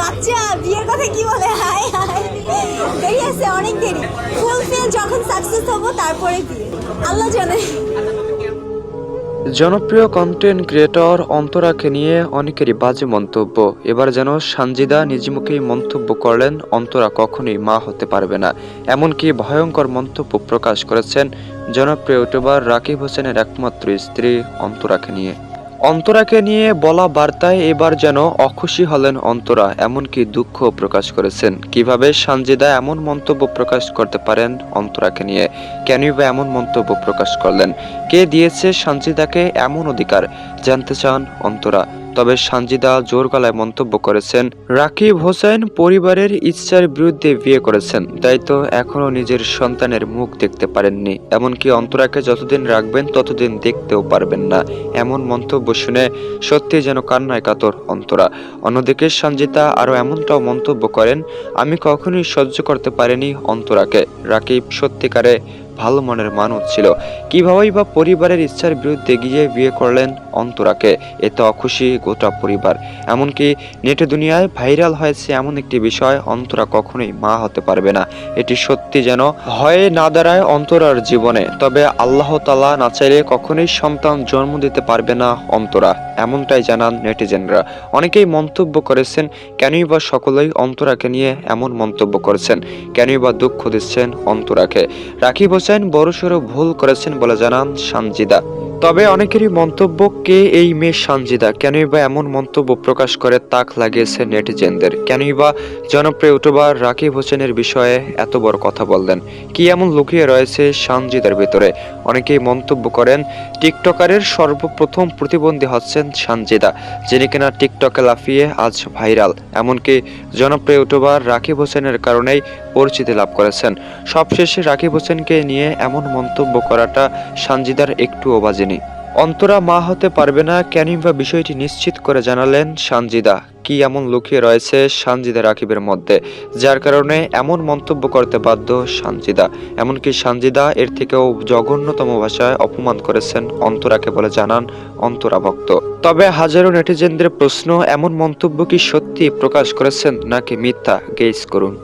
বাচ্চা, বিয়ের কথা কি বলে? হাই হাই দেরি আছে, অনেক দেরি। ফুলফিল যখন সাকসেস তারপরে বিয়ে। আল্লাহ জানে। জনপ্রিয় কন্টেন্ট ক্রিয়েটর অন্তরাকে নিয়ে অনেকেরই বাজে মন্তব্য। এবার যেন সানজিদা নিজে মুখেই মন্তব্য করলেন, অন্তরা কখনোই মা হতে পারবে না। এমনকি ভয়ঙ্কর মন্তব্য প্রকাশ করেছেন জনপ্রিয় ইউটিউবার রাকিব হোসেনের একমাত্র স্ত্রী অন্তরাকে নিয়ে। অন্তরাকে নিয়ে বলা বার্তায় এবার যেন অখুশি হলেন অন্তরা, এমনকি দুঃখ প্রকাশ করেছেন। কীভাবে সানজিদা এমন মন্তব্য প্রকাশ করতে পারেন অন্তরাকে নিয়ে? কেনই বা এমন মন্তব্য প্রকাশ করলেন? কে দিয়েছে সানজিদাকে এমন অধিকার? জানতে চান অন্তরা। তবে সানজিদা জোর গলায় মন্তব্য করেছেন, রাকিব হোসেন পরিবারের ইচ্ছার বিরুদ্ধে বিয়ে করেছেন, তাই তো এখনও নিজের সন্তানের মুখ দেখতে পারেননি। এমনকি অন্তরাকে যতদিন রাখবেন ততদিন দেখতেও পারবেন না। এমন মন্তব্য শুনে সত্যি যেন কান্নায় কাতর অন্তরা। অন্যদিকে সঞ্জিতা আরও এমনটাও মন্তব্য করেন, আমি কখনোই সহ্য করতে পারিনি অন্তরাকে। রাকিব সত্যিকারে ভালো মনের মানুষ ছিল। কিভাবেই বা পরিবারের ইচ্ছার বিরুদ্ধে গিয়ে বিয়ে করলেন অন্তরাকে এতে অখুশি গোটা পরিবার। এমনকি নেটে দুনিয়ায় ভাইরাল হয়েছে এমন একটি বিষয় অন্তরা কখনোই মা হতে পারবে না। এটি সত্যি যেন হয়ে না দাঁড়ায় অন্তরার জীবনে। তবে আল্লাহ তালা না চাইলে কখনোই সন্তান জন্ম দিতে পারবে না অন্তরা, এমনটাই জানান নেটিজেনরা। অনেকেই মন্তব্য করেছেন, কেনই বা সকলেই অন্তরাকে নিয়ে এমন মন্তব্য করেছেন? কেনই বা দুঃখ দিচ্ছেন অন্তরাকে? রাকিব হোসেন বড়সড় ভুল করেছেন বলে জানান সানজিদা। তবে অনেকেরই মন্তব্য, কে এই মেয়ে সানজিদা? কেনই বা এমন মন্তব্য প্রকাশ করে তাক লাগিয়েছে নেটিজেনদের? কেনই বা জনপ্রিয় ইউটিউবার রাকিব হোসেনের বিষয়ে এত বড় কথা বললেন? কি এমন লুকিয়ে রয়েছে সানজিদার ভিতরে? অনেকেই মন্তব্য করেন, টিকটকারের সর্বপ্রথম প্রতিবন্ধী হচ্ছেন সানজিদা, যিনি কিনা টিকটকে লাফিয়ে আজ ভাইরাল। এমনকি জনপ্রিয় ইউটিউবার রাকিব হোসেনের কারণেই পরিচিতি লাভ করেছেন। সবশেষে রাকিব হোসেনকে নিয়ে এমন মন্তব্য করাটা সানজিদার একটুও বাজেনি অন্তরা মা হতে পারবে না কেনই বা বিষয়টি নিশ্চিত করে জানালেন সানজিদা। কি এমন লুকিয়ে রয়েছে সানজিদা রাকিবের মধ্যে, যার কারণে এমন মন্তব্য করতে বাধ্য সানজিদা। এমনকি সানজিদা এর থেকেও জঘন্যতম ভাষায় অপমান করেছেন অন্তরাকে বলে জানান অন্তরা ভক্ত। তবে হাজারো নেটিজেনদের প্রশ্ন, এমন মন্তব্য কি সত্যি প্রকাশ করেছেন নাকি মিথ্যা? গেস করুন।